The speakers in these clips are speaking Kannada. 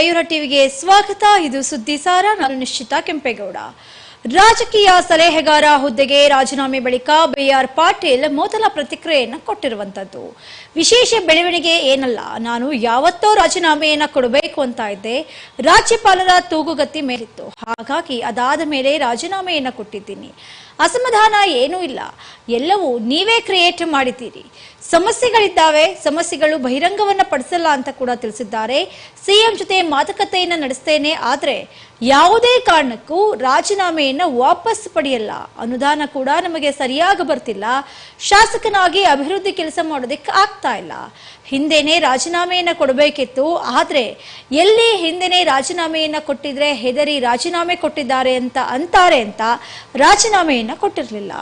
ಮಯೂರ ಟಿವಿಗೆ ಸ್ವಾಗತ. ಇದು ಸುದ್ದಿ ಸಾರ. ನಾನು ನಿಶ್ಚಿತ ಕೆಂಪೇಗೌಡ. ರಾಜಕೀಯ ಸಲಹೆಗಾರ ಹುದ್ದೆಗೆ ರಾಜೀನಾಮೆ ಬಳಿಕ ಬಿಆರ್ ಪಾಟೀಲ್ ಮೊದಲ ಪ್ರತಿಕ್ರಿಯೆಯನ್ನು ಕೊಟ್ಟಿರುವಂತದ್ದು. ವಿಶೇಷ ಬೆಳವಣಿಗೆ ಏನಲ್ಲ. ನಾನು ಯಾವತ್ತೋ ರಾಜೀನಾಮೆಯನ್ನ ಕೊಡಬೇಕು ಅಂತ ಇದ್ದೆ. ರಾಜ್ಯಪಾಲರ ತೂಗುಗತ್ತಿ ಮೇಲಿತ್ತು. ಹಾಗಾಗಿ ಅದಾದ ಮೇಲೆ ರಾಜೀನಾಮೆಯನ್ನ ಕೊಟ್ಟಿದ್ದೀನಿ. ಅಸಮಾಧಾನ ಏನೂ ಇಲ್ಲ. ಎಲ್ಲವೂ ನೀವೇ ಕ್ರಿಯೇಟ್ ಮಾಡಿದ್ದೀರಿ. ಸಮಸ್ಯೆಗಳಿದ್ದಾವೆ, ಸಮಸ್ಯೆಗಳು ಬಹಿರಂಗವನ್ನು ಪಡಿಸಲ್ಲ ಅಂತ ಕೂಡ ತಿಳಿಸಿದ್ದಾರೆ. ಸಿಎಂ ಜೊತೆ ಮಾತುಕತೆಯನ್ನ ನಡೆಸ್ತೇನೆ, ಆದರೆ ಯಾವುದೇ ಕಾರಣಕ್ಕೂ ರಾಜೀನಾಮೆಯನ್ನು ವಾಪಸ್ ಪಡೆಯಲ್ಲ. ಅನುದಾನ ಕೂಡ ನಮಗೆ ಸರಿಯಾಗಿ ಬರ್ತಿಲ್ಲ. ಶಾಸಕನಾಗಿ ಅಭಿವೃದ್ಧಿ ಕೆಲಸ ಮಾಡೋದಕ್ಕೆ ಆಗ್ತಾ ಇಲ್ಲ. ಹಿಂದೆನೆ ರಾಜೀನಾಮೆಯನ್ನು ಕೊಡಬೇಕಿತ್ತು. ಆದರೆ ಎಲ್ಲಿ ಹಿಂದೆನೇ ರಾಜೀನಾಮೆಯನ್ನು ಕೊಟ್ಟಿದ್ರೆ ಹೆದರಿ ರಾಜೀನಾಮೆ ಕೊಟ್ಟಿದ್ದಾರೆ ಅಂತ ಅಂತಾರೆ ಅಂತ ರಾಜೀನಾಮೆಯನ್ನು ಕೊಟ್ಟಿರಲಿಲ್ಲ.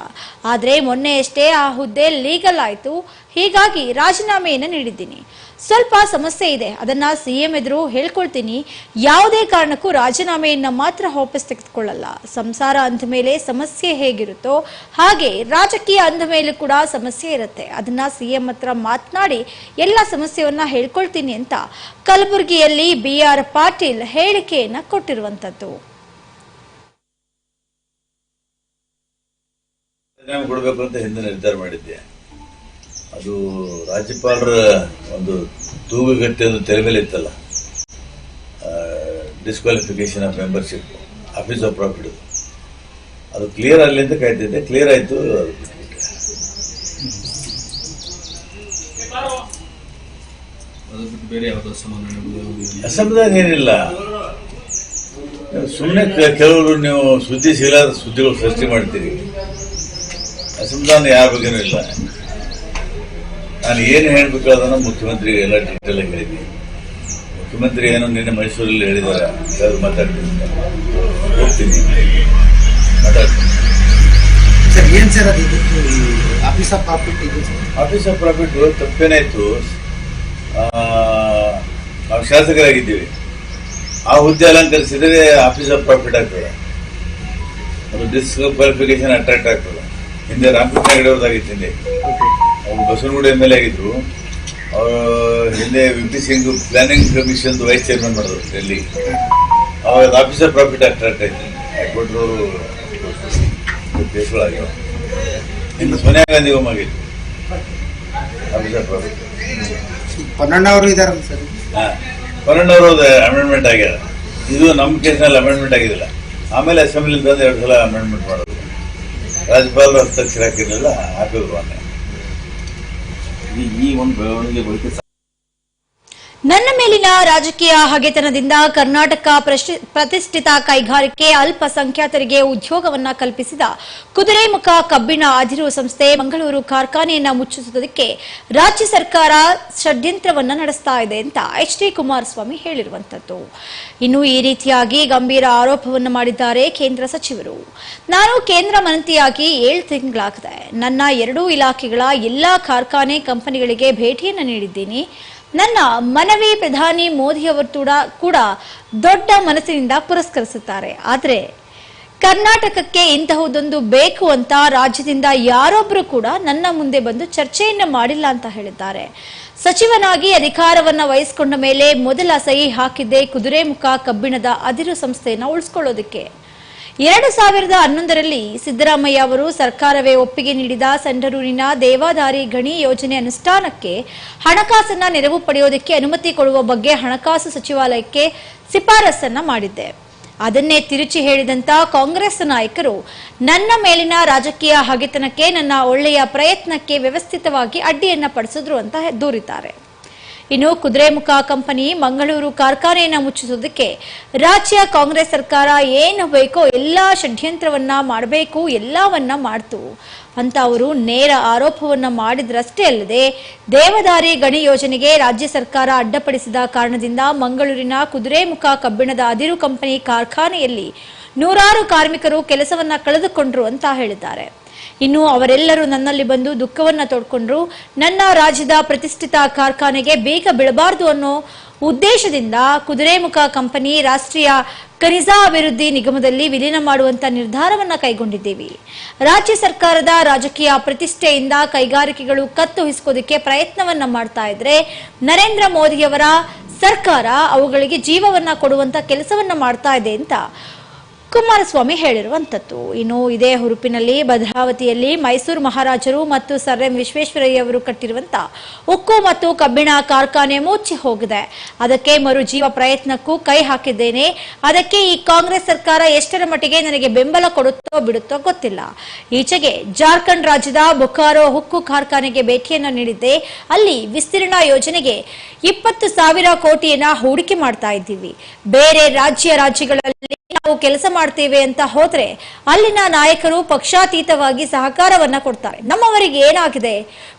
ಆದರೆ ಮೊನ್ನೆಯಷ್ಟೇ ಆ ಹುದ್ದೆ ಲೀಗಲ್ ಆಯಿತು. ಹೀಗಾಗಿ ರಾಜೀನಾಮೆಯನ್ನು ನೀಡಿದ್ದೀನಿ. ಸ್ವಲ್ಪ ಸಮಸ್ಯೆ ಇದೆ. ಅದನ್ನ ಸಿ ಎಂ ಎದುರು ಹೇಳ್ಕೊಳ್ತೀನಿ. ಯಾವುದೇ ಕಾರಣಕ್ಕೂ ರಾಜೀನಾಮೆಯನ್ನ ಮಾತ್ರ ವಾಪಸ್ ತೆಗೆದುಕೊಳ್ಳಲ್ಲ. ಸಂಸಾರ ಅಂದ ಮೇಲೆ ಸಮಸ್ಯೆ ಹೇಗಿರುತ್ತೋ ಹಾಗೆ ರಾಜಕೀಯ ಅಂದ ಮೇಲೆ ಕೂಡ ಸಮಸ್ಯೆ ಇರುತ್ತೆ. ಅದನ್ನ ಸಿ ಎಂ ಹತ್ರ ಮಾತನಾಡಿ ಎಲ್ಲ ಸಮಸ್ಯೆಯನ್ನ ಹೇಳ್ಕೊಳ್ತೀನಿ ಅಂತ ಕಲಬುರಗಿಯಲ್ಲಿ ಬಿ ಆರ್ ಪಾಟೀಲ್ ಹೇಳಿಕೆಯನ್ನ ಕೊಟ್ಟಿರುವಂತದ್ದು. ಕೊಡಬೇಕು ಅಂತ ಹಿಂದೆ ನಿರ್ಧಾರ ಮಾಡಿದ್ದೆ. ಅದು ರಾಜ್ಯಪಾಲರ ಒಂದು ತೂಗುಗಟ್ಟೆ ಒಂದು ತೆರೆ ಮೇಲೆ ಇತ್ತಲ್ಲ disqualification of membership office of profit ಅದು ಕ್ಲಿಯರ್ ಆಗಲಿ ಅಂತ ಕಾಯ್ತಿದ್ದೆ. ಕ್ಲಿಯರ್ ಆಯಿತು. ಅದು ಬಿಟ್ಬಿಟ್ಟೆ. ಅಸಮಾಧಾನ ಏನಿಲ್ಲ ಸುಮ್ಮನೆ ಕೆಲವರು ನೀವು ಸುದ್ದಿ ಸಿಗಲಾದ ಸುದ್ದಿಗಳು ಸೃಷ್ಟಿ ಮಾಡ್ತೀರಿ. ಅಸಮಾಧಾನ ಯಾರ ಬಗ್ಗೆನೂ ಇಲ್ಲ. ನಾನು ಏನು ಹೇಳಬೇಕು ಅದನ್ನು ಮುಖ್ಯಮಂತ್ರಿ ಎಲ್ಲ ಡೀಟೇಲ್ ಆಗಿ ಹೇಳಿದ್ದೀನಿ ಮುಖ್ಯಮಂತ್ರಿ ಏನು ನಿನ್ನೆ ಮೈಸೂರಲ್ಲಿ ಹೇಳಿದ್ದಾರೆ. ಯಾರು ಮಾತಾಡ್ತೀನಿ? ಹೋಗ್ತೀನಿ. ಮಾತಾಡ್ತೀನಿ. ಸರ್ ಏನು ಸರ್ ಅದು? ಆಫೀಸ್ ಆಫ್ ಪ್ರಾಫಿಟ್ ಇದು ಆಫೀಸ್ ಆಫ್ ಪ್ರಾಫಿಟ್ ತಪ್ಪೇನಾಯ್ತು? ನಾವು ಶಾಸಕರಾಗಿದ್ದೀವಿ. ಆ ಹುದ್ದೆ ಅಲಂಕರಿಸಿದರೆ ಆಫೀಸ್ ಆಫ್ ಪ್ರಾಫಿಟ್ ಆಗ್ತದೆ. ಅದು ಡಿಸ್ಕ್ವಾಲಿಫಿಕೇಶನ್ ಅಟ್ರಾಕ್ಟ್ ಆಗ್ತದೆ. ಹಿಂದೆ ರಾಮಕೃಷ್ಣ ಹಿಂದೆ. ಅವರು ಬಸವನಗುಡಿ ಎಂ ಎಲ್ ಎ ಆಗಿದ್ರು ಅವರು ಹಿಂದೆ V P Singh planning commission vice chairman ಮಾಡಿದ್ರು ಡೆಲ್ಲಿ ಅವಾಗ ಆಫೀಸರ್ ಆಫ್ ಪ್ರಾಫಿಟ್ ಅಟ್ರಾಕ್ಟ್ ಆಯ್ತು. ಕೊಟ್ಟರು ಕೇಸ್ಗಳಾಗ್ಯಾವ ಇನ್ನು ಸೋನಿಯಾ ಗಾಂಧಿ ಒಮ್ಮ ಆಗಿತ್ತು ಆಫೀಸ್ ಆಫ್ ಪ್ರಾಫಿಟ್ ಪನ್ನಣ್ಣವರು ಇದಾರಲ್ಲ ಸರ್? ಪನ್ನಣ್ಣವರು ಅಮೆಂಡ್ಮೆಂಟ್ ಆಗ್ಯಾರ. ಇದು ನಮ್ಮ ಕೇಸ್ನಲ್ಲಿ ಅಮೆಂಡ್ಮೆಂಟ್ ಆಗಿದಿಲ್ಲ ಆಮೇಲೆ ಅಸೆಂಬ್ಲಿ ತಂದು ಎರಡು ಸಲ ಅಮೆಂಡ್ಮೆಂಟ್ ಮಾಡೋದು. ರಾಜ್ಯಪಾಲರು ಹಸ್ತಕ್ಷರ ಹಾಕಿರಲಿಲ್ಲ ಹಾಕಿದ್ರು ಮೊನ್ನೆ. 이 이익은 모으는 게 뭐 이렇게 ನನ್ನ ಮೇಲಿನ ರಾಜಕೀಯ ಹಗೆತನದಿಂದ ಕರ್ನಾಟಕ ಪ್ರತಿಷ್ಠಿತ ಕೈಗಾರಿಕೆ ಅಲ್ಪಸಂಖ್ಯಾತರಿಗೆ ಉದ್ಯೋಗವನ್ನ ಕಲ್ಪಿಸಿದ ಕುದುರೆಮುಖ ಕಬ್ಬಿಣ ಅದಿರು ಸಂಸ್ಥೆ ಮಂಗಳೂರು ಕಾರ್ಖಾನೆಯನ್ನ ಮುಚ್ಚಿಸುವುದಕ್ಕೆ ರಾಜ್ಯ ಸರ್ಕಾರ ಷಡ್ಯಂತ್ರವನ್ನ ನಡೆಸ್ತಾ ಇದೆ ಅಂತ ಎಚ್ ಡಿ ಕುಮಾರಸ್ವಾಮಿ ಹೇಳಿರುವಂತದ್ದು. ಇನ್ನು ಈ ರೀತಿಯಾಗಿ ಗಂಭೀರ ಆರೋಪವನ್ನು ಮಾಡಿದ್ದಾರೆ ಕೇಂದ್ರ ಸಚಿವರು. ನಾನು ಕೇಂದ್ರ ಮಂತ್ರಿಯಾಗಿ ಏಳು ತಿಂಗಳಾಗಿದೆ. ನನ್ನ ಎರಡೂ ಇಲಾಖೆಗಳ ಎಲ್ಲಾ ಕಾರ್ಖಾನೆ ಕಂಪನಿಗಳಿಗೆ ಭೇಟಿಯನ್ನು ನೀಡಿದ್ದೀನಿ. ನನ್ನ ಮನವಿ ಪ್ರಧಾನಿ ಮೋದಿಯವರು ಕೂಡ ಕೂಡ ದೊಡ್ಡ ಮನಸ್ಸಿನಿಂದ ಪುರಸ್ಕರಿಸುತ್ತಾರೆ. ಆದರೆ ಕರ್ನಾಟಕಕ್ಕೆ ಇಂತಹದೊಂದು ಬೇಕು ಅಂತ ರಾಜ್ಯದಿಂದ ಯಾರೊಬ್ಬರು ಕೂಡ ನನ್ನ ಮುಂದೆ ಬಂದು ಚರ್ಚೆಯನ್ನು ಮಾಡಿಲ್ಲ ಅಂತ ಹೇಳಿದ್ದಾರೆ. ಸಚಿವನಾಗಿ ಅಧಿಕಾರವನ್ನ ವಹಿಸಿಕೊಂಡ ಮೇಲೆ ಮೊದಲ ಸಹಿ ಹಾಕಿದ್ದೆ ಕುದುರೆಮುಖ ಕಬ್ಬಿಣದ ಅದಿರು ಸಂಸ್ಥೆಯನ್ನು ಉಳಿಸ್ಕೊಳ್ಳೋದಕ್ಕೆ. ಎರಡು ಸಾವಿರದ ಹನ್ನೊಂದರಲ್ಲಿ ಸಿದ್ದರಾಮಯ್ಯ ಅವರು ಸರ್ಕಾರವೇ ಒಪ್ಪಿಗೆ ನೀಡಿದ ಸಂಡರೂರಿನ ದೇವಾದಾರಿ ಗಣಿ ಯೋಜನೆ ಅನುಷ್ಠಾನಕ್ಕೆ ಹಣಕಾಸನ್ನ ನೆರವು ಪಡೆಯೋದಕ್ಕೆ ಅನುಮತಿ ಕೊಡುವ ಬಗ್ಗೆ ಹಣಕಾಸು ಸಚಿವಾಲಯಕ್ಕೆ ಶಿಫಾರಸನ್ನ ಮಾಡಿದ್ದೆ. ಅದನ್ನೇ ತಿರುಚಿ ಹೇಳಿದಂತ ಕಾಂಗ್ರೆಸ್ ನಾಯಕರು, ನನ್ನ ಮೇಲಿನ ರಾಜಕೀಯ ಹಗೆತನಕ್ಕೆ ನನ್ನ ಒಳ್ಳೆಯ ಪ್ರಯತ್ನಕ್ಕೆ ವ್ಯವಸ್ಥಿತವಾಗಿ ಅಡ್ಡಿಯನ್ನ ಪಡಿಸಿದ್ರು ಅಂತ ದೂರಿದ್ದಾರೆ. ಇನ್ನು ಕುದುರೆಮುಖ ಕಂಪನಿ ಮಂಗಳೂರು ಕಾರ್ಖಾನೆಯನ್ನು ಮುಚ್ಚಿಸೋದಕ್ಕೆ ರಾಜ್ಯ ಕಾಂಗ್ರೆಸ್ ಸರ್ಕಾರ ಏನು ಬೇಕೋ ಎಲ್ಲಾ ಷಡ್ಯಂತ್ರವನ್ನ ಮಾಡಬೇಕು, ಎಲ್ಲವನ್ನ ಮಾಡ್ತು. ಅಂತ ಅವರು ನೇರ ಆರೋಪವನ್ನ ಮಾಡಿದ್ರಷ್ಟೇ ಅಲ್ಲದೆ ದೇವದಾರಿ ಗಣಿ ಯೋಜನೆಗೆ ರಾಜ್ಯ ಸರ್ಕಾರ ಅಡ್ಡಪಡಿಸಿದ ಕಾರಣದಿಂದ ಮಂಗಳೂರಿನ ಕುದುರೆಮುಖ ಕಬ್ಬಿಣದ ಅದಿರು ಕಂಪನಿ ಕಾರ್ಖಾನೆಯಲ್ಲಿ ನೂರಾರು ಕಾರ್ಮಿಕರು ಕೆಲಸವನ್ನ ಕಳೆದುಕೊಂಡ್ರು ಅಂತ ಹೇಳಿದ್ದಾರೆ. ಇನ್ನು ಅವರೆಲ್ಲರೂ ನನ್ನಲ್ಲಿ ಬಂದು ದುಃಖವನ್ನ ತೋಡ್ಕೊಂಡ್ರು. ನನ್ನ ರಾಜ್ಯದ ಪ್ರತಿಷ್ಠಿತ ಕಾರ್ಖಾನೆಗೆ ಬೇಗ ಬೀಳಬಾರದು ಅನ್ನೋ ಉದ್ದೇಶದಿಂದ ಕುದುರೆಮುಖ ಕಂಪನಿ ರಾಷ್ಟ್ರೀಯ ಖನಿಜ ಅಭಿವೃದ್ಧಿ ನಿಗಮದಲ್ಲಿ ವಿಲೀನ ಮಾಡುವಂತ ನಿರ್ಧಾರವನ್ನ ಕೈಗೊಂಡಿದ್ದೀವಿ. ರಾಜ್ಯ ಸರ್ಕಾರದ ರಾಜಕೀಯ ಪ್ರತಿಷ್ಠೆಯಿಂದ ಕೈಗಾರಿಕೆಗಳು ಕತ್ತು ಹಿಸ್ಕೋದಕ್ಕೆ ಪ್ರಯತ್ನವನ್ನ ಮಾಡ್ತಾ ಇದ್ರೆ ನರೇಂದ್ರ ಮೋದಿಯವರ ಸರ್ಕಾರ ಅವುಗಳಿಗೆ ಜೀವವನ್ನ ಕೊಡುವಂತ ಕೆಲಸವನ್ನ ಮಾಡ್ತಾ ಇದೆ ಅಂತ ಕುಮಾರಸ್ವಾಮಿ ಹೇಳಿರುವಂಥದ್ದು. ಇನ್ನು ಇದೇ ಹುರುಪಿನಲ್ಲಿ ಭದ್ರಾವತಿಯಲ್ಲಿ ಮೈಸೂರು ಮಹಾರಾಜರು ಮತ್ತು ಸರ್ ಎಂ ವಿಶ್ವೇಶ್ವರಯ್ಯವರು ಕಟ್ಟಿರುವಂತ ಉಕ್ಕು ಮತ್ತು ಕಬ್ಬಿಣ ಕಾರ್ಖಾನೆ ಮುಚ್ಚಿ ಹೋಗಿದೆ. ಅದಕ್ಕೆ ಮರುಜೀವ ಪ್ರಯತ್ನಕ್ಕೂ ಕೈ ಹಾಕಿದ್ದೇನೆ. ಅದಕ್ಕೆ ಈ ಕಾಂಗ್ರೆಸ್ ಸರ್ಕಾರ ಎಷ್ಟರ ಮಟ್ಟಿಗೆ ನನಗೆ ಬೆಂಬಲ ಕೊಡುತ್ತೋ ಬಿಡುತ್ತೋ ಗೊತ್ತಿಲ್ಲ. ಈಚೆಗೆ ಜಾರ್ಖಂಡ್ ರಾಜ್ಯದ ಬುಕಾರೋ ಉಕ್ಕು ಕಾರ್ಖಾನೆಗೆ ಭೇಟಿಯನ್ನು ನೀಡಿದ್ದೆ. ಅಲ್ಲಿ ವಿಸ್ತೀರ್ಣ ಯೋಜನೆಗೆ ಇಪ್ಪತ್ತು ಸಾವಿರ ಕೋಟಿಯನ್ನ ಹೂಡಿಕೆ ಮಾಡ್ತಾ ಇದ್ದೀವಿ. ಬೇರೆ ರಾಜ್ಯ ರಾಜ್ಯಗಳಲ್ಲಿ ನಾವು ಕೆಲಸ ಮಾಡ್ತೇವೆ ಅಂತ ಹೋದ್ರೆ ಅಲ್ಲಿನ ನಾಯಕರು ಪಕ್ಷಾತೀತವಾಗಿ ಸಹಕಾರವನ್ನ ಕೊಡ್ತಾರೆ. ನಮ್ಮವರಿಗೆ ಏನಾಗಿದೆ?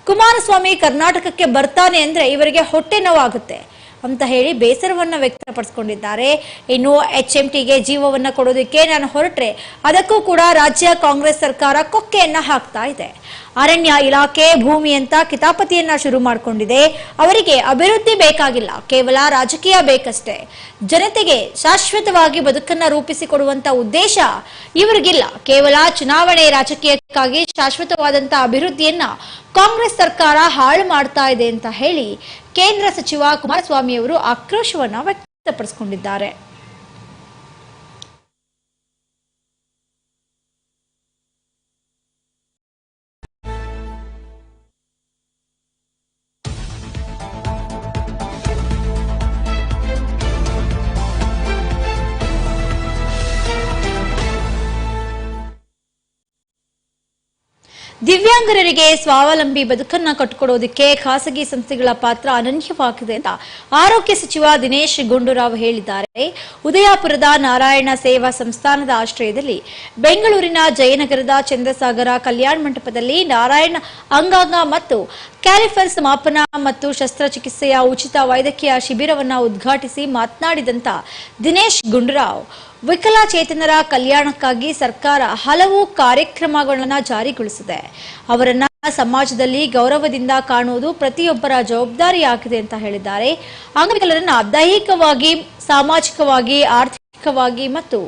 ಕುಮಾರಸ್ವಾಮಿ ಕರ್ನಾಟಕಕ್ಕೆ ಬರ್ತಾನೆ ಅಂದ್ರೆ ಇವರಿಗೆ ಹೊಟ್ಟೆ ನೋವಾಗುತ್ತೆ. ಅಂತ ಹೇಳಿ ಬೇಸರವನ್ನ ವ್ಯಕ್ತಪಡಿಸಿಕೊಂಡಿದ್ದಾರೆ. ಇನ್ನು ಎಚ್ ಎಂ ಟಿಗೆ ಜೀವವನ್ನ ಕೊಡೋದಕ್ಕೆ ನಾನು ಹೊರಟ್ರೆ ಅದಕ್ಕೂ ಕೂಡ ರಾಜ್ಯ ಕಾಂಗ್ರೆಸ್ ಸರ್ಕಾರ ಕೊಕ್ಕೆಯನ್ನ ಹಾಕ್ತಾ ಇದೆ. ಅರಣ್ಯ ಇಲಾಖೆ ಭೂಮಿ ಅಂತ ಕಿತಾಪತಿಯನ್ನ ಶುರು ಮಾಡಿಕೊಂಡಿದೆ. ಅವರಿಗೆ ಅಭಿವೃದ್ಧಿ ಬೇಕಾಗಿಲ್ಲ, ಕೇವಲ ರಾಜಕೀಯ ಬೇಕಷ್ಟೇ. ಜನತೆಗೆ ಶಾಶ್ವತವಾಗಿ ಬದುಕನ್ನ ರೂಪಿಸಿಕೊಡುವಂತ ಉದ್ದೇಶ ಇವರಿಗಿಲ್ಲ. ಕೇವಲ ಚುನಾವಣೆ ರಾಜಕೀಯಕ್ಕಾಗಿ ಶಾಶ್ವತವಾದಂತ ಅಭಿವೃದ್ಧಿಯನ್ನ ಕಾಂಗ್ರೆಸ್ ಸರ್ಕಾರ ಹಾಳು ಮಾಡ್ತಾ ಇದೆ ಅಂತ ಹೇಳಿ ಕೇಂದ್ರ ಸಚಿವ ಕುಮಾರಸ್ವಾಮಿ ಅವರು ಆಕ್ರೋಶವನ್ನು ವ್ಯಕ್ತಪಡಿಸಿಕೊಂಡಿದ್ದಾರೆ. ದಿವ್ಯಾಂಗರಿಗೆ ಸ್ವಾವಲಂಬಿ ಬದುಕನ್ನ ಕಟ್ಟಿಕೊಡೋದಕ್ಕೆ ಖಾಸಗಿ ಸಂಸ್ಥೆಗಳ ಪಾತ್ರ ಅನನ್ಯವಾಗಿದೆ ಅಂತ ಆರೋಗ್ಯ ಸಚಿವ ದಿನೇಶ್ ಗುಂಡೂರಾವ್ ಹೇಳಿದ್ದಾರೆ. ಉದಯಪುರದ ನಾರಾಯಣ ಸೇವಾ ಸಂಸ್ಥಾನದ ಆಶ್ರಯದಲ್ಲಿ ಬೆಂಗಳೂರಿನ ಜಯನಗರದ ಚಂದ್ರಸಾಗರ ಕಲ್ಯಾಣ ಮಂಟಪದಲ್ಲಿ ನಾರಾಯಣ ಅಂಗಾಂಗ ಮತ್ತು ಕ್ಯಾಲಿಫರ್ಸ್ ಮಾಪನ ಮತ್ತು ಶಸ್ತ್ರಚಿಕಿತ್ಸೆಯ ಉಚಿತ ವೈದ್ಯಕೀಯ ಶಿಬಿರವನ್ನು ಉದ್ಘಾಟಿಸಿ ಮಾತನಾಡಿದಂತ ದಿನೇಶ್ ಗುಂಡೂರಾವ್. ವಿಕಲಚೇತನರ ಕಲ್ಯಾಣಕ್ಕಾಗಿ ಸರ್ಕಾರ ಹಲವು ಕಾರ್ಯಕ್ರಮಗಳನ್ನು ಜಾರಿಗೊಳಿಸಿದೆ. ಅವರನ್ನ ಸಮಾಜದಲ್ಲಿ ಗೌರವದಿಂದ ಕಾಣುವುದು ಪ್ರತಿಯೊಬ್ಬರ ಜವಾಬ್ದಾರಿಯಾಗಿದೆ ಅಂತ ಹೇಳಿದ್ದಾರೆ. ಅಂಗವಿಕಲರನ್ನ ದೈಹಿಕವಾಗಿ, ಸಾಮಾಜಿಕವಾಗಿ, ಆರ್ಥಿಕವಾಗಿ ಮತ್ತು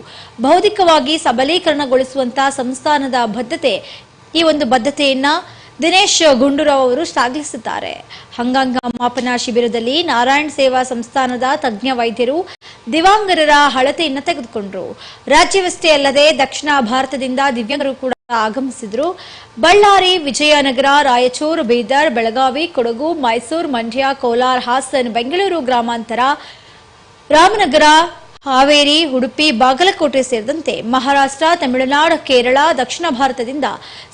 ಬೌದ್ಧಿಕವಾಗಿ ಸಬಲೀಕರಣಗೊಳಿಸುವಂತಹ ಸಂಸ್ಥಾನದ ಬದ್ಧತೆ, ಈ ಒಂದು ಬದ್ಧತೆಯನ್ನ ದಿನೇಶ್ ಗುಂಡೂರಾವ್ ಅವರು ಶ್ಲಾಘಿಸಿದ್ದಾರೆ. ಅಂಗಾಂಗ ಮಾಪನ ಶಿಬಿರದಲ್ಲಿ ನಾರಾಯಣ್ ಸೇವಾ ಸಂಸ್ಥಾನದ ತಜ್ಞ ವೈದ್ಯರು ದಿವ್ಯಾಂಗರರ ಹಳತೆಯನ್ನು ತೆಗೆದುಕೊಂಡರು. ರಾಜ್ಯವಷ್ಟೇ ಅಲ್ಲದೆ ದಕ್ಷಿಣ ಭಾರತದಿಂದ ದಿವ್ಯಾಂಗರು ಕೂಡ ಆಗಮಿಸಿದ್ರು. ಬಳ್ಳಾರಿ, ವಿಜಯನಗರ, ರಾಯಚೂರು, ಬೀದರ್, ಬೆಳಗಾವಿ, ಕೊಡಗು, ಮೈಸೂರು, ಮಂಡ್ಯ, ಕೋಲಾರ, ಹಾಸನ್, ಬೆಂಗಳೂರು ಗ್ರಾಮಾಂತರ, ರಾಮನಗರ ಹಾವೇರಿ, ಉಡುಪಿ, ಬಾಗಲಕೋಟೆ ಸೇರಿದಂತೆ ಮಹಾರಾಷ್ಟ್ರ, ತಮಿಳುನಾಡು, ಕೇರಳ, ದಕ್ಷಿಣ ಭಾರತದಿಂದ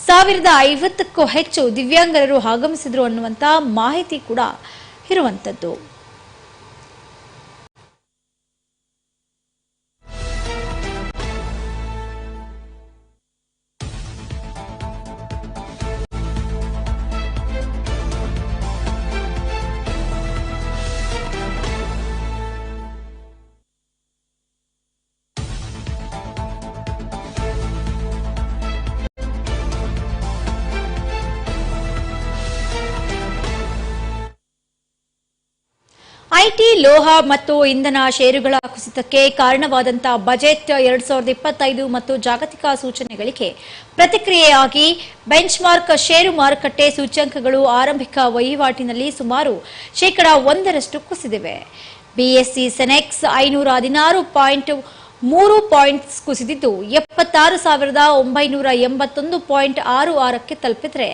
ಸಾವಿರದ ಐವತ್ತಕ್ಕೂ ಹೆಚ್ಚು ದಿವ್ಯಾಂಗರರು ಆಗಮಿಸಿದ್ರು ಅನ್ನುವಂತ ಮಾಹಿತಿ ಕೂಡ ಇರುವಂತದ್ದು. ಲೋಹ ಮತ್ತು ಇಂಧನ ಷೇರುಗಳ ಕುಸಿತಕ್ಕೆ ಕಾರಣವಾದಂತಹ ಬಜೆಟ್ ಎರಡ್ ಸಾವಿರದ ಇಪ್ಪತ್ತೈದು ಮತ್ತು ಜಾಗತಿಕ ಸೂಚನೆಗಳಿಗೆ ಪ್ರತಿಕ್ರಿಯೆಯಾಗಿ ಬೆಂಚ್ಮಾರ್ಕ್ ಷೇರು ಮಾರುಕಟ್ಟೆ ಸೂಚ್ಯಂಕಗಳು ಆರಂಭಿಕ ವಹಿವಾಟಿನಲ್ಲಿ ಸುಮಾರು ಶೇಕಡಾ ಒಂದರಷ್ಟು ಕುಸಿದಿವೆ. ಬಿಎಸ್ಸಿ, ಸೆನೆಕ್ಸ್ ಐನೂರ ಹದಿನಾರು ಪಾಯಿಂಟ್ ಮೂರು ಪಾಯಿಂಟ್ಸ್ ಕುಸಿದಿದ್ದು ಎಪ್ಪತ್ತಾರು ಸಾವಿರದ ಒಂಬೈನೂರ ಎಂಬತ್ತೊಂದು ಪಾಯಿಂಟ್ ಆರು ಆರಕ್ಕೆ ತಲುಪಿದರೆ,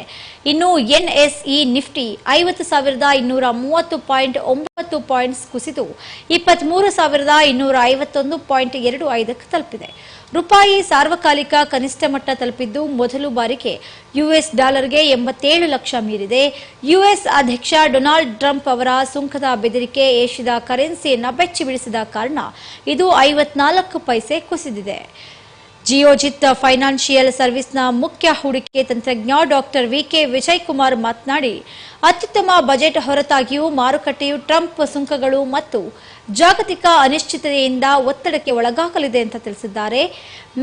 ಇನ್ನು ಎನ್ಎಸ್ಇ ನಿಫ್ಟಿ ಐವತ್ತು ಸಾವಿರದ ಇನ್ನೂರ ಮೂವತ್ತು ಪಾಯಿಂಟ್ ಒಂಬತ್ತು ಪಾಯಿಂಟ್ಸ್ ಕುಸಿದು, ಇಪ್ಪತ್ತ್ಮೂರು ಸಾವಿರದ ಇನ್ನೂರ ಐವತ್ತೊಂದು ಪಾಯಿಂಟ್ ಎರಡು ಐದಕ್ಕೆ ತಲುಪಿದೆ. ರೂಪಾಯಿ ಸಾರ್ವಕಾಲಿಕ ಕನಿಷ್ಠ ಮಟ್ಟ ತಲುಪಿದ್ದು ಮೊದಲು ಬಾರಿಗೆ ಯುಎಸ್ ಡಾಲರ್ಗೆ ಎಂಬತ್ತೇಳು ಲಕ್ಷ ಮೀರಿದೆ. ಯುಎಸ್ ಅಧ್ಯಕ್ಷ ಡೊನಾಲ್ಡ್ ಟ್ರಂಪ್ ಅವರ ಸುಂಕದ ಬೆದರಿಕೆ ಏಷ್ಯಾದ ಕರೆನ್ಸಿಯನ್ನು ಬೆಚ್ಚಿಬಿಡಿಸಿದ ಕಾರಣ ಇದು ಐವತ್ನಾಲ್ಕು ಪೈಸೆ ಕುಸಿದಿದೆ. ಜಿಯೋಜಿತ್ ಫೈನಾನ್ಷಿಯಲ್ ಸರ್ವಿಸ್ನ ಮುಖ್ಯ ಹೂಡಿಕೆ ತಂತ್ರಜ್ಞ ಡಾಕ್ಟರ್ ವಿಕೆ ವಿಜಯ್ ಕುಮಾರ್ ಮಾತನಾಡಿ, ಅತ್ಯುತ್ತಮ ಬಜೆಟ್ ಹೊರತಾಗಿಯೂ ಮಾರುಕಟ್ಟೆಯು ಟ್ರಂಪ್ ಸುಂಕಗಳು ಮತ್ತು ಜಾಗತಿಕ ಅನಿಶ್ಚಿತತೆಯಿಂದ ಒತ್ತಡಕ್ಕೆ ಒಳಗಾಗಲಿದೆ ಅಂತ ತಿಳಿಸಿದ್ದಾರೆ.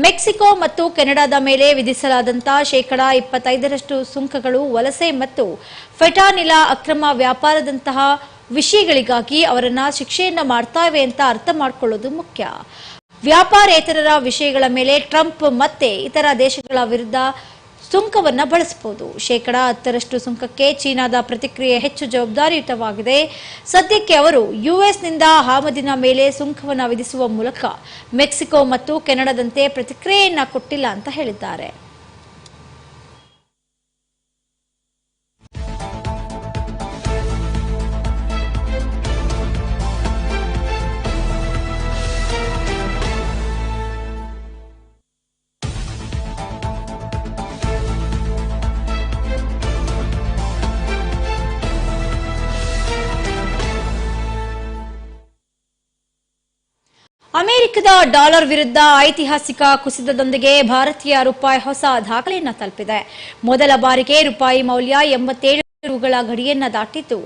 ಮೆಕ್ಸಿಕೋ ಮತ್ತು ಕೆನಡಾದ ಮೇಲೆ ವಿಧಿಸಲಾದಂತಹ ಶೇಕಡಾ ಇಪ್ಪತ್ತೈದರಷ್ಟು ಸುಂಕಗಳು ವಲಸೆ ಮತ್ತು ಫೆಟಾನಿಲ ಅಕ್ರಮ ವ್ಯಾಪಾರದಂತಹ ವಿಷಯಗಳಿಗಾಗಿ ಅವರನ್ನ ಶಿಕ್ಷೆಯನ್ನ ಮಾಡ್ತಾವೆ ಅಂತ ಅರ್ಥ ಮಾಡಿಕೊಳ್ಳೋದು ಮುಖ್ಯ. ವ್ಯಾಪಾರೇತರರ ವಿಷಯಗಳ ಮೇಲೆ ಟ್ರಂಪ್ ಮತ್ತೆ ಇತರ ದೇಶಗಳ ವಿರುದ್ಧ ಸುಂಕವನ್ನು ಬಳಸಬಹುದು. ಶೇಕಡ ಹತ್ತರಷ್ಟು ಸುಂಕಕ್ಕೆ ಚೀನಾದ ಪ್ರತಿಕ್ರಿಯೆ ಹೆಚ್ಚು ಜವಾಬ್ದಾರಿಯುತವಾಗಿದೆ. ಸದ್ಯಕ್ಕೆ ಅವರು ಯುಎಸ್ನಿಂದ ಆಮದಿನ ಮೇಲೆ ಸುಂಕವನ್ನು ವಿಧಿಸುವ ಮೂಲಕ ಮೆಕ್ಸಿಕೋ ಮತ್ತು ಕೆನಡಾದಂತೆ ಪ್ರತಿಕ್ರಿಯೆಯನ್ನು ಕೊಟ್ಟಿಲ್ಲ ಅಂತ ಹೇಳಿದ್ದಾರೆ. ಅಮೆರಿಕದ ಡಾಲರ್ ವಿರುದ್ಧ ಐತಿಹಾಸಿಕ ಕುಸಿತದೊಂದಿಗೆ ಭಾರತೀಯ ರೂಪಾಯಿ ಹೊಸ ದಾಖಲೆಯನ್ನು ತಲುಪಿದೆ. ಮೊದಲ ಬಾರಿಗೆ ರೂಪಾಯಿ ಮೌಲ್ಯ ಎಂಬತ್ತೇಳು ರುಗಳ ಗಡಿಯನ್ನ ದಾಟಿದ್ದು,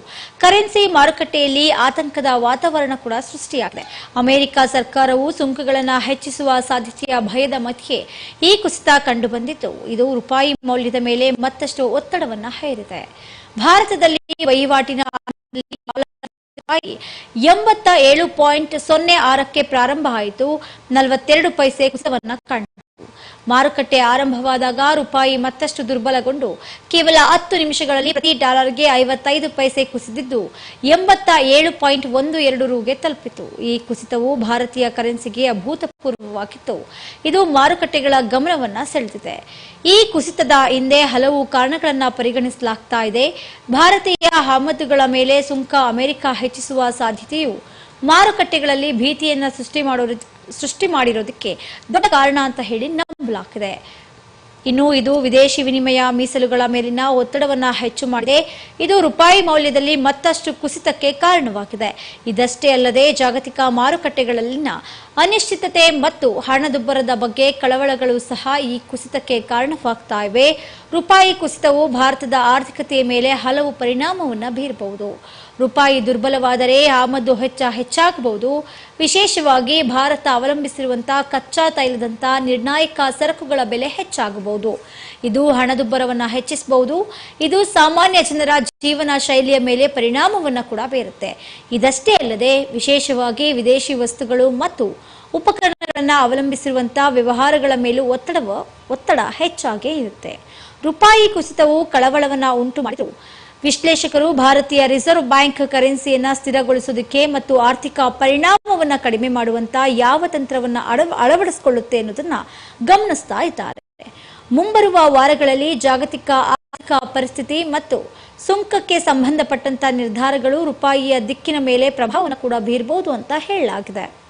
ಕರೆನ್ಸಿ ಮಾರುಕಟ್ಟೆಯಲ್ಲಿ ಆತಂಕದ ವಾತಾವರಣ ಕೂಡ ಸೃಷ್ಟಿಯಾಗಿದೆ. ಅಮೆರಿಕ ಸರ್ಕಾರವು ಸುಂಕಗಳನ್ನು ಹೆಚ್ಚಿಸುವ ಸಾಧ್ಯತೆಯ ಭಯದ ಮಧ್ಯೆ ಈ ಕುಸಿತ ಕಂಡುಬಂದಿದ್ದು, ಇದು ರೂಪಾಯಿ ಮೌಲ್ಯದ ಮೇಲೆ ಮತ್ತಷ್ಟು ಒತ್ತಡವನ್ನು ಹೇರಿದೆ. ಭಾರತದಲ್ಲಿ ವಹಿವಾಟಿನ ಎಂಬತ್ತ ಏಳು ಪಾಯಿಂಟ್ ಸೊನ್ನೆ ಆರಕ್ಕೆ ಪ್ರಾರಂಭ ಆಯಿತು. ನಲವತ್ತೆರಡು ಪೈಸೆ ಕುಸಿತವನ್ನ ಕಂಡು ಮಾರುಕಟ್ಟೆ ಆರಂಭವಾದಾಗ ರೂಪಾಯಿ ಮತ್ತಷ್ಟು ದುರ್ಬಲಗೊಂಡು ಕೇವಲ ಹತ್ತು ನಿಮಿಷಗಳಲ್ಲಿ ಪ್ರತಿ ಡಾಲರ್ಗೆ ಐವತ್ತೈದು ಪೈಸೆ ಕುಸಿದಿದ್ದು ಎಂಬತ್ತ ಏಳು ಪಾಯಿಂಟ್ ಒಂದು ಎರಡು ರೂಗೆ ತಲುಪಿತು. ಈ ಕುಸಿತವು ಭಾರತೀಯ ಕರೆನ್ಸಿಗೆ ಅಭೂತಪೂರ್ವವಾಗಿತ್ತು. ಇದು ಮಾರುಕಟ್ಟೆಗಳ ಗಮನವನ್ನ ಸೆಳೆದಿದೆ. ಈ ಕುಸಿತದ ಹಿಂದೆ ಹಲವು ಕಾರಣಗಳನ್ನು ಪರಿಗಣಿಸಲಾಗ್ತಾ ಇದೆ. ಭಾರತೀಯ ಆಮದುಗಳ ಮೇಲೆ ಸುಂಕ ಅಮೆರಿಕ ಹೆಚ್ಚಿಸುವ ಸಾಧ್ಯತೆಯು ಮಾರುಕಟ್ಟೆಗಳಲ್ಲಿ ಭೀತಿಯನ್ನು ಸೃಷ್ಟಿ ಮಾಡೋದು ಸೃಷ್ಟಿ ಮಾಡಿರೋದಕ್ಕೆ ದೊಡ್ಡ ಕಾರಣ ಅಂತ ಹೇಳಿ ನಂಬಲಾಗಿದೆ ಇನ್ನು ಇದು ವಿದೇಶಿ ವಿನಿಮಯ ಮೀಸಲುಗಳ ಮೇಲಿನ ಒತ್ತಡವನ್ನ ಹೆಚ್ಚು ಮಾಡಿದೆ. ಇದು ರೂಪಾಯಿ ಮೌಲ್ಯದಲ್ಲಿ ಮತ್ತಷ್ಟು ಕುಸಿತಕ್ಕೆ ಕಾರಣವಾಗಿದೆ. ಇದಷ್ಟೇ ಅಲ್ಲದೆ ಜಾಗತಿಕ ಮಾರುಕಟ್ಟೆಗಳಲ್ಲಿನ ಅನಿಶ್ಚಿತತೆ ಮತ್ತು ಹಣದುಬ್ಬರದ ಬಗ್ಗೆ ಕಳವಳಗಳು ಸಹ ಈ ಕುಸಿತಕ್ಕೆ ಕಾರಣವಾಗ್ತಾ ಇವೆ. ರೂಪಾಯಿ ಕುಸಿತವು ಭಾರತದ ಆರ್ಥಿಕತೆಯ ಮೇಲೆ ಹಲವು ಪರಿಣಾಮವನ್ನು ಬೀರಬಹುದು. ರೂಪಾಯಿ ದುರ್ಬಲವಾದರೆ ಆಮದು ಹೆಚ್ಚ ಹೆಚ್ಚಾಗಬಹುದು. ವಿಶೇಷವಾಗಿ ಭಾರತ ಅವಲಂಬಿಸಿರುವಂತಹ ಕಚ್ಚಾ ತೈಲದಂತಹ ನಿರ್ಣಾಯಕ ಸರಕುಗಳ ಬೆಲೆ ಹೆಚ್ಚಾಗಬಹುದು. ಇದು ಹಣದುಬ್ಬರವನ್ನು ಹೆಚ್ಚಿಸಬಹುದು. ಇದು ಸಾಮಾನ್ಯ ಜನರ ಜೀವನ ಶೈಲಿಯ ಮೇಲೆ ಪರಿಣಾಮವನ್ನು ಕೂಡ ಬೀರುತ್ತೆ. ಇದಷ್ಟೇ ಅಲ್ಲದೆ ವಿಶೇಷವಾಗಿ ವಿದೇಶಿ ವಸ್ತುಗಳು ಮತ್ತು ಉಪಕರಣಗಳನ್ನು ಅವಲಂಬಿಸಿರುವಂತಹ ವ್ಯವಹಾರಗಳ ಮೇಲೂ ಒತ್ತಡವ, ಒತ್ತಡ ಹೆಚ್ಚಾಗೇ ಇರುತ್ತೆ. ರೂಪಾಯಿ ಕುಸಿತವು ಕಳವಳವನ್ನು ಉಂಟು ಮಾಡಿತು ವಿಶ್ಲೇಷಕರು ಭಾರತೀಯ ರಿಸರ್ವ್ ಬ್ಯಾಂಕ್ ಕರೆನ್ಸಿಯನ್ನು ಸ್ಥಿರಗೊಳಿಸುವುದಕ್ಕೆ ಮತ್ತು ಆರ್ಥಿಕ ಪರಿಣಾಮವನ್ನು ಕಡಿಮೆ ಮಾಡುವಂತ ಯಾವ ತಂತ್ರವನ್ನು ಅಳವ- ಅಳವಡಿಸಿಕೊಳ್ಳುತ್ತೆ ಅನ್ನೋದನ್ನ ಗಮನಿಸ್ತಾ ಇದ್ದಾರೆ. ಮುಂಬರುವ ವಾರಗಳಲ್ಲಿ ಜಾಗತಿಕ ಆರ್ಥಿಕ ಪರಿಸ್ಥಿತಿ ಮತ್ತು ಸುಂಕಕ್ಕೆ ಸಂಬಂಧಪಟ್ಟಂತ ನಿರ್ಧಾರಗಳು ರೂಪಾಯಿಯ ದಿಕ್ಕಿನ ಮೇಲೆ ಪ್ರಭಾವವನ್ನು ಕೂಡ ಬೀರಬಹುದು ಅಂತ ಹೇಳಲಾಗಿದೆ.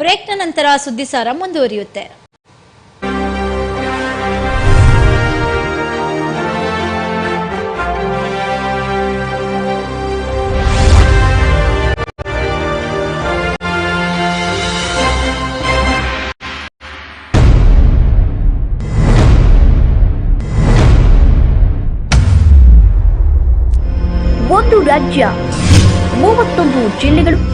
ಬ್ರೇಕ್ನ ನಂತರ ಸುದ್ದಿಸಾರ ಮುಂದುವರಿಯುತ್ತೆ. ಒಂದು ರಾಜ್ಯ ಮೂವತ್ತೊಂದು ಜಿಲ್ಲೆಗಳು.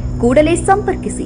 ಕೂಡಲೇ ಸಂಪರ್ಕಿಸಿ.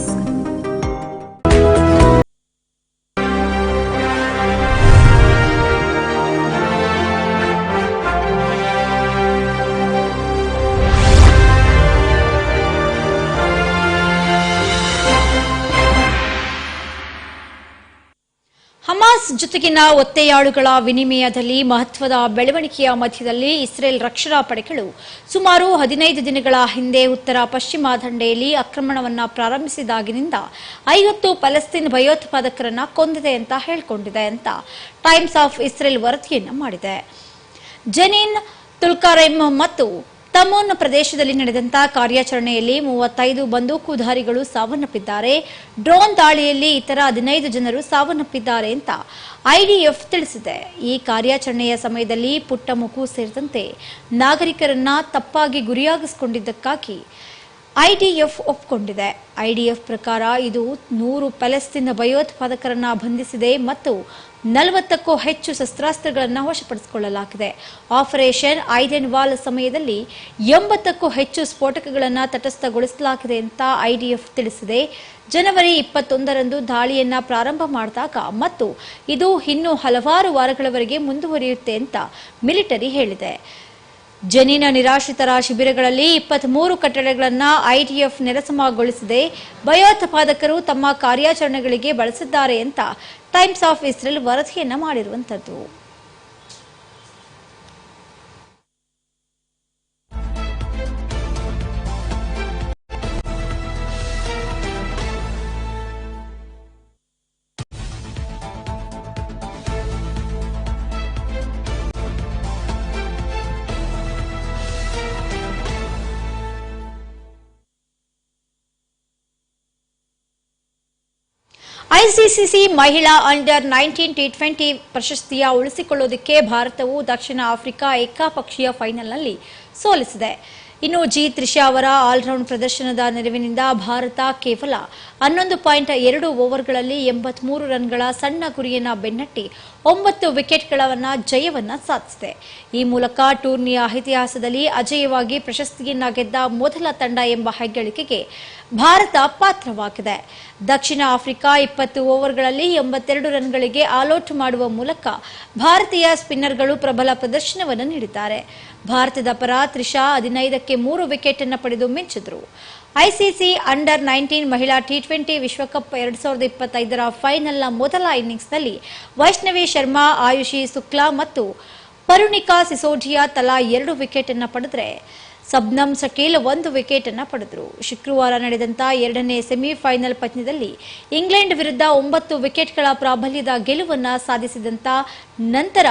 ಹಮಾಸ್ ಜೊತೆಗಿನ ಒತ್ತೆಯಾಳುಗಳ ವಿನಿಮಯದಲ್ಲಿ ಮಹತ್ವದ ಬೆಳವಣಿಗೆಯ ಮಧ್ಯದಲ್ಲಿ ಇಸ್ರೇಲ್ ರಕ್ಷಣಾ ಪಡೆಗಳು ಸುಮಾರು ಹದಿನೈದು ದಿನಗಳ ಹಿಂದೆ ಉತ್ತರ ಪಶ್ಚಿಮ ದಂಡೆಯಲ್ಲಿ ಆಕ್ರಮಣವನ್ನು ಪ್ರಾರಂಭಿಸಿದಾಗಿನಿಂದ ಐವತ್ತು ಪಲಸ್ತೀನ್ ಭಯೋತ್ಪಾದಕರನ್ನ ಕೊಂದಿದೆ ಅಂತ ಹೇಳಿಕೊಂಡಿದೆ ಅಂತ ಟೈಮ್ಸ್ ಆಫ್ ಇಸ್ರೇಲ್ ವರದಿಯನ್ನು ಮಾಡಿದೆ. ಜೆನಿನ್ ತುಲ್ಕಾರೆಮ್ ಮತ್ತು ತಮೋನ್ ಪ್ರದೇಶದಲ್ಲಿ ನಡೆದಂತ ಕಾರ್ಯಾಚರಣೆಯಲ್ಲಿ ಮೂವತ್ತೈದು ಬಂದೂಕುಧಾರಿಗಳು ಸಾವನ್ನಪ್ಪಿದ್ದಾರೆ. ಡ್ರೋನ್ ದಾಳಿಯಲ್ಲಿ ಇತರ ಹದಿನೈದು ಜನರು ಸಾವನ್ನಪ್ಪಿದ್ದಾರೆ ಅಂತ ಐಡಿಎಫ್ ತಿಳಿಸಿದೆ. ಈ ಕಾರ್ಯಾಚರಣೆಯ ಸಮಯದಲ್ಲಿ ಪುಟ್ಟ ಸೇರಿದಂತೆ ನಾಗರಿಕರನ್ನ ತಪ್ಪಾಗಿ ಗುರಿಯಾಗಿಸಿಕೊಂಡಿದ್ದಕ್ಕಾಗಿ ಐಡಿಎಫ್ ಒಪ್ಪಿಕೊಂಡಿದೆ ಐಡಿಎಫ್ ಪ್ರಕಾರ ಇದು ನೂರು ಪ್ಯಾಲೆಸ್ತೀನ್ ಭಯೋತ್ಪಾದಕರನ್ನ ಬಂಧಿಸಿದೆ ಮತ್ತು ನಲವತ್ತಕ್ಕೂ ಹೆಚ್ಚು ಶಸ್ತ್ರಾಸ್ತ್ರಗಳನ್ನು ವಶಪಡಿಸಿಕೊಳ್ಳಲಾಗಿದೆ. ಆಪರೇಷನ್ ಐಡೆನ್ ವಾಲ್ ಸಮಯದಲ್ಲಿ ಎಂಬತ್ತಕ್ಕೂ ಹೆಚ್ಚು ಸ್ಫೋಟಕಗಳನ್ನು ತಟಸ್ಥಗೊಳಿಸಲಾಗಿದೆ ಅಂತ ಐಡಿಎಫ್ ತಿಳಿಸಿದೆ. ಜನವರಿ ಇಪ್ಪತ್ತೊಂದರಂದು ದಾಳಿಯನ್ನ ಪ್ರಾರಂಭ ಮಾಡಿದಾಗ ಮತ್ತು ಇದು ಇನ್ನೂ ಹಲವಾರು ವಾರಗಳವರೆಗೆ ಮುಂದುವರಿಯುತ್ತೆ ಅಂತ ಮಿಲಿಟರಿ ಹೇಳಿದೆ. ಜನಿನ ನಿರಾಶ್ರಿತರ ಶಿಬಿರಗಳಲ್ಲಿ ಇಪ್ಪತ್ಮೂರು ಕಟ್ಟಡಗಳನ್ನು ಐಟಿಎಫ್ ನೆಲಸಮಗೊಳಿಸಿದೆ. ಭಯೋತ್ಪಾದಕರು ತಮ್ಮ ಕಾರ್ಯಾಚರಣೆಗಳಿಗೆ ಬಳಸಿದ್ದಾರೆ ಅಂತ ಟೈಮ್ಸ್ ಆಫ್ ಇಸ್ರೇಲ್ ವರದಿಯನ್ನು ಮಾಡಿರುವಂತದ್ದು. ಐಸಿಸಿಸಿ ಮಹಿಳಾ ಅಂಡರ್ ನೈನ್ಟೀನ್ ಟಿ ಟ್ವೆಂಟಿ ಪ್ರಶಸ್ತಿಯ ಉಳಿಸಿಕೊಳ್ಳುವುದಕ್ಕೆ ಭಾರತವು ದಕ್ಷಿಣ ಆಫ್ರಿಕಾ ಏಕಪಕ್ಷೀಯ ಫೈನಲ್ನಲ್ಲಿ ಸೋಲಿಸಿದೆ. ಇನ್ನು ಜಿ ತ್ರಿಷಾ ಅವರ ಆಲ್ರೌಂಡ್ ಪ್ರದರ್ಶನದ ನೆರವಿನಿಂದ ಭಾರತ ಕೇವಲ ಹನ್ನೊಂದು ಪಾಯಿಂಟ್ ಎರಡು ಓವರ್ಗಳಲ್ಲಿ ಎಂಬತ್ಮೂರು ರನ್ಗಳ ಸಣ್ಣ ಗುರಿಯನ್ನು ಬೆನ್ನಟ್ಟಿ ಒಂಬತ್ತು ವಿಕೆಟ್ಗಳನ್ನ ಜಯವನ್ನ ಸಾಧಿಸಿದೆ. ಈ ಮೂಲಕ ಟೂರ್ನಿಯ ಇತಿಹಾಸದಲ್ಲಿ ಅಜೇಯವಾಗಿ ಪ್ರಶಸ್ತಿಯನ್ನ ಗೆದ್ದ ಮೊದಲ ತಂಡ ಎಂಬ ಹೆಗ್ಗಳಿಕೆಗೆ ಭಾರತ ಪಾತ್ರವಾಗಿದೆ. ದಕ್ಷಿಣ ಆಫ್ರಿಕಾ ಇಪ್ಪತ್ತು ಓವರ್ಗಳಲ್ಲಿ ಎಂಬತ್ತೆರಡು ರನ್ಗಳಿಗೆ ಆಲೌಟ್ ಮಾಡುವ ಮೂಲಕ ಭಾರತೀಯ ಸ್ಪಿನ್ನರ್ಗಳು ಪ್ರಬಲ ಪ್ರದರ್ಶನವನ್ನು ನೀಡಿದ್ದಾರೆ. ಭಾರತದ ಪರ ತ್ರಿಷಾ ಹದಿನೈದಕ್ಕೆ ಮೂರು ವಿಕೆಟ್ ಅನ್ನು ಪಡೆದು ಮಿಂಚಿದ್ರು. ಐಸಿಸಿ ಅಂಡರ್ ನೈನ್ಟೀನ್ ಮಹಿಳಾ ಟಿ ಟ್ವೆಂಟಿ ವಿಶ್ವಕಪ್ ಎರಡ್ ಸಾವಿರದ ಇಪ್ಪತ್ತೈದರ ಫೈನಲ್ನ ಮೊದಲ ಇನ್ನಿಂಗ್ಸ್ನಲ್ಲಿ ವೈಷ್ಣವಿ ಶರ್ಮಾ, ಆಯುಷಿ ಶುಕ್ಲಾ ಮತ್ತು ಪರುಣಿಕಾ ಸಿಸೋಡಿಯಾ ತಲಾ ಎರಡು ವಿಕೆಟ್ ಅನ್ನು ಪಡೆದರೆ ಸಬ್ನಮ್ ಶಕೀಲ್ ಒಂದು ವಿಕೆಟ್ ಅನ್ನು ಪಡೆದರು. ಶುಕ್ರವಾರ ನಡೆದಂತಹ ಎರಡನೇ ಸೆಮಿಫೈನಲ್ ಪಂದ್ಯದಲ್ಲಿ ಇಂಗ್ಲೆಂಡ್ ವಿರುದ್ಧ ಒಂಬತ್ತು ವಿಕೆಟ್ಗಳ ಪ್ರಾಬಲ್ಯದ ಗೆಲುವನ್ನು ಸಾಧಿಸಿದಂತ ನಂತರ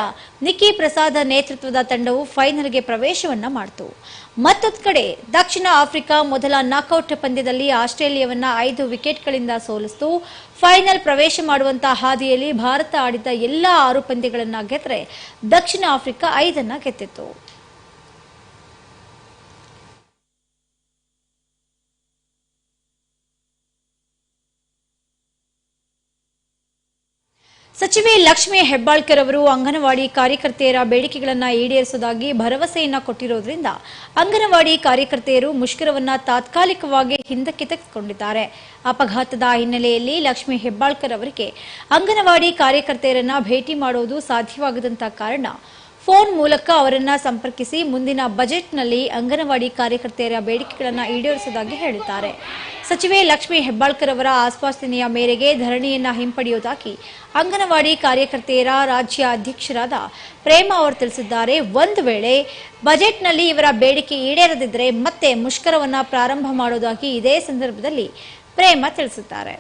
ನಿಕ್ಕಿ ಪ್ರಸಾದ್ ನೇತೃತ್ವದ ತಂಡವು ಫೈನಲ್ಗೆ ಪ್ರವೇಶವನ್ನು ಮಾಡಿತು. ಮತ್ತೊಂದು ಕಡೆ, ದಕ್ಷಿಣ ಆಫ್ರಿಕಾ ಮೊದಲ ನಾಕೌಟ್ ಪಂದ್ಯದಲ್ಲಿ ಆಸ್ಟ್ರೇಲಿಯಾವನ್ನ ಐದು ವಿಕೆಟ್ಗಳಿಂದ ಸೋಲಿಸಿತು. ಫೈನಲ್ ಪ್ರವೇಶ ಮಾಡುವಂತಹ ಹಾದಿಯಲ್ಲಿ ಭಾರತ ಆಡಿದ ಎಲ್ಲಾ ಆರು ಪಂದ್ಯಗಳನ್ನ ಗೆದ್ದರೆ ದಕ್ಷಿಣ ಆಫ್ರಿಕಾ ಐದನ್ನ ಗೆದ್ದಿತ್ತು. ಸಚಿವೆ ಲಕ್ಷ್ಮಿ ಹೆಬ್ಬಾಳ್ಕರ್ ಅವರು ಅಂಗನವಾಡಿ ಕಾರ್ಯಕರ್ತೆಯರ ಬೇಡಿಕೆಗಳನ್ನು ಈಡೇರಿಸುವುದಾಗಿ ಭರವಸೆಯನ್ನ ಕೊಟ್ಟಿರೋದ್ರಿಂದ ಅಂಗನವಾಡಿ ಕಾರ್ಯಕರ್ತೆಯರು ಮುಷ್ಕರವನ್ನ ತಾತ್ಕಾಲಿಕವಾಗಿ ಹಿಂದಕ್ಕೆ ತೆಗೆದುಕೊಂಡಿದ್ದಾರೆ. ಅಪಘಾತದ ಹಿನ್ನೆಲೆಯಲ್ಲಿ ಲಕ್ಷ್ಮಿ ಹೆಬ್ಬಾಳ್ಕರ್ ಅವರಿಗೆ ಅಂಗನವಾಡಿ ಕಾರ್ಯಕರ್ತೆಯರನ್ನ ಭೇಟಿ ಮಾಡುವುದು ಸಾಧ್ಯವಾಗದಂತ ಕಾರಣ ಫೋನ್ ಮೂಲಕ ಅವರನ್ನ ಸಂಪರ್ಕಿಸಿ ಮುಂದಿನ ಬಜೆಟ್ನಲ್ಲಿ ಅಂಗನವಾಡಿ ಕಾರ್ಯಕರ್ತೆಯರ ಬೇಡಿಕೆಗಳನ್ನು ಈಡೇರಿಸುವುದಾಗಿ ಹೇಳಿದ್ದಾರೆ. ಸಚಿವೆ ಲಕ್ಷ್ಮಿ ಹೆಬ್ಬಾಳ್ಕರ್ ಅವರ ಆಶ್ವಾಸನೆಯ ಮೇರೆಗೆ ಧರಣಿಯನ್ನ ಹಿಂಪಡೆಯುವುದಾಗಿ ಅಂಗನವಾಡಿ ಕಾರ್ಯಕರ್ತೆಯರ ರಾಜ್ಯ ಅಧ್ಯಕ್ಷರಾದ ಪ್ರೇಮ ಅವರು ತಿಳಿಸಿದ್ದಾರೆ. ಒಂದು ವೇಳೆ ಬಜೆಟ್ನಲ್ಲಿ ಇವರ ಬೇಡಿಕೆ ಈಡೇರದಿದ್ದರೆ ಮತ್ತೆ ಮುಷ್ಕರವನ್ನ ಪ್ರಾರಂಭ ಮಾಡುವುದಾಗಿ ಇದೇ ಸಂದರ್ಭದಲ್ಲಿ ಪ್ರೇಮ ತಿಳಿಸಿದ್ದಾರೆ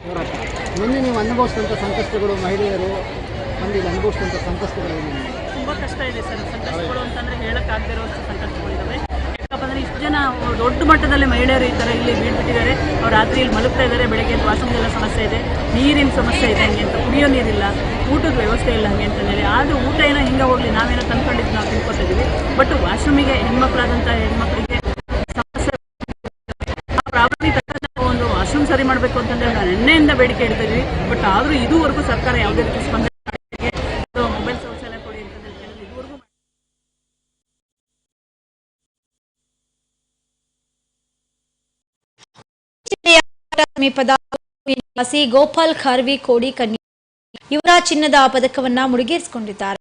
ಹೋರಾಟ ನಿನ್ನೆ ನೀವು ಅನುಭವಿಸಿದಂಥ ಸಂಕಷ್ಟಗಳು ಮಹಿಳೆಯರು ಮಂದಿ ಅನುಭವಿಸಿದಂಥ ಸಂಕಷ್ಟಗಳು? ತುಂಬ ಕಷ್ಟ ಇದೆ ಸರ್, ಸಂಕಷ್ಟಗಳು ಅಂತಂದ್ರೆ ಹೇಳಕ್ಕಾಗದೇ ಇರೋಷ್ಟು ಸಂಕಷ್ಟಗಳಿದ್ದಾವೆ ಯಾಕಪ್ಪ ಅಂದ್ರೆ ಇಷ್ಟು ಜನ ದೊಡ್ಡ ಮಟ್ಟದಲ್ಲಿ ಮಹಿಳೆಯರು ಈ ಥರ ಇಲ್ಲಿ ಬೀಳ್ಬಿಟ್ಟಿದ್ದಾರೆ ಅವ್ರು ರಾತ್ರಿ ಇಲ್ಲಿ ಮಲಗ್ತಾ ಇದ್ದಾರೆ, ಬೆಳಗ್ಗೆ ವಾಶ್ರೂಮ್ದೆಲ್ಲ ಸಮಸ್ಯೆ ಇದೆ. ನೀರಿನ ಸಮಸ್ಯೆ ಇದೆ ಹಂಗೆ ಅಂತ. ಕುಡಿಯೋ ನೀರಿಲ್ಲ, ಊಟದ ವ್ಯವಸ್ಥೆ ಇಲ್ಲ ಹಂಗೆ ಹೇಳಿ ಆದರೂ ಊಟ ಏನೋ ಹಿಂಗೆ ಹೋಗಲಿ, ನಾವೇನೋ ತಂದ್ಕೊಂಡಿದ್ದು ನಾವು ತಿಳ್ಕೊತಿದ್ದೀವಿ ಬಟ್ ವಾಶ್ರೂಮಿಗೆ ಹೆಣ್ಮಕ್ಳಾದಂಥ ಹೆಣ್ಮಕ್ಳಿಗೆ ಸಮಸ್ಯೆ ತಕ್ಕಂತೆ ಒಂದು ವಾಶ್ರೂಮ್ ಸರಿ ಮಾಡಬೇಕು ಅಂತಂದರೆ ನಾನು ಎಣ್ಣೆಯಿಂದ ಬೇಡಿಕೆ ಇಡ್ತಾ ಆದರೂ ಇದುವರೆಗೂ ಸರ್ಕಾರ ಯಾವುದೇ ರೀತಿ ಸ್ಪಂದನೆ ಮೊಬೈಲ್ ಶೌಚಾಲಯ ಕೊಡಿ ಅಂತಂದ್ರೆ ಇದುವರೆಗೂ ಸಮೀಪದ ನಿವಾಸಿ ಗೋಪಾಲ್ ಖಾರ್ವಿ ಕೋಡಿ ಕನ್ಯಾ ಇವರ ಚಿನ್ನದ ಪದಕವನ್ನ ಮುಡಿಗೇರಿಸಿಕೊಂಡಿದ್ದಾರೆ.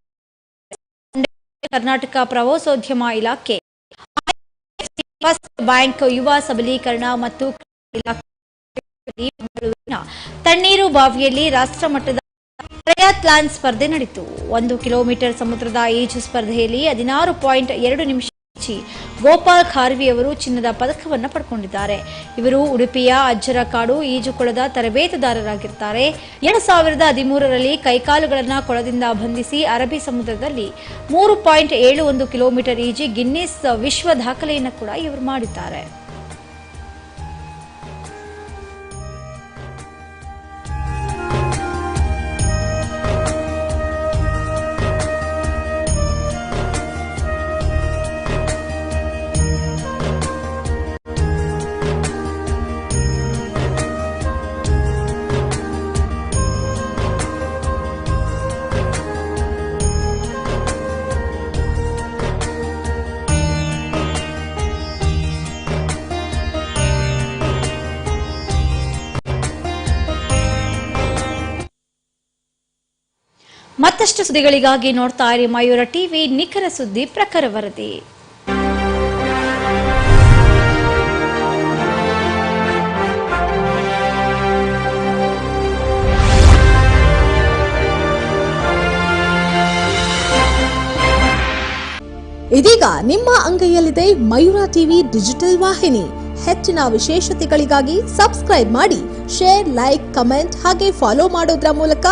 ಕರ್ನಾಟಕ ಪ್ರವಾಸೋದ್ಯಮ ಇಲಾಖೆ. ಬ್ಯಾಂಕ್ ಯುವ ಸಬಲೀಕರಣ ಮತ್ತು ಇಲಾಖೆ ಬೆಂಗಳೂರಿನ ತಣ್ಣೀರು ಬಾವಿಯಲ್ಲಿ ರಾಷ್ಟ್ರ ಮಟ್ಟದ ಟ್ರಯಾಥ್ಲಾನ್ ಸ್ಪರ್ಧೆ ನಡೆಯಿತು ಒಂದು ಕಿಲೋಮೀಟರ್ ಸಮುದ್ರದ ಈಜು ಸ್ಪರ್ಧೆಯಲ್ಲಿ ಹದಿನಾರು ಪಾಯಿಂಟ್ ಎರಡು ನಿಮಿಷ ಗೋಪಾಲ್ ಖಾರ್ವಿ ಅವರು ಚಿನ್ನದ ಪದಕವನ್ನು ಪಡ್ಕೊಂಡಿದ್ದಾರೆ. ಇವರು ಉಡುಪಿಯ ಅಜ್ಜರಕಾಡು ಈಜುಕೊಳದ ತರಬೇತುದಾರರಾಗಿರ್ತಾರೆ. ಎರಡು ಸಾವಿರದ ಹದಿಮೂರರಲ್ಲಿ ಕೈಕಾಲುಗಳನ್ನು ಕೊಳದಿಂದ ಬಂಧಿಸಿ ಅರಬ್ಬಿ ಸಮುದ್ರದಲ್ಲಿ ಮೂರು ಪಾಯಿಂಟ್ ಏಳು ಒಂದು ಕಿಲೋಮೀಟರ್ ಈಜಿ ಗಿನ್ನಿಸ್ ವಿಶ್ವ ದಾಖಲೆಯನ್ನು ಕೂಡ ಇವರು ಮಾಡಿದ್ದಾರೆ. ಮತ್ತಷ್ಟು ಸುದ್ದಿಗಳಿಗಾಗಿ ನೋಡ್ತಾ ಇರಿ ಮಯೂರ ಟಿವಿ ನಿಖರ ಸುದ್ದಿ, ಪ್ರಖರ ವರದಿ. ಇದೀಗ ನಿಮ್ಮ ಅಂಗೈಯಲ್ಲಿದೆ ಮಯೂರ ಟಿವಿ ಡಿಜಿಟಲ್ ವಾಹಿನಿ. ಹೆಚ್ಚಿನ ವಿಶೇಷತೆಗಳಿಗಾಗಿ ಸಬ್ಸ್ಕ್ರೈಬ್ ಮಾಡಿ, ಶೇರ್, ಲೈಕ್, ಕಮೆಂಟ್ ಹಾಗೆ ಫಾಲೋ ಮಾಡೋದ್ರ ಮೂಲಕ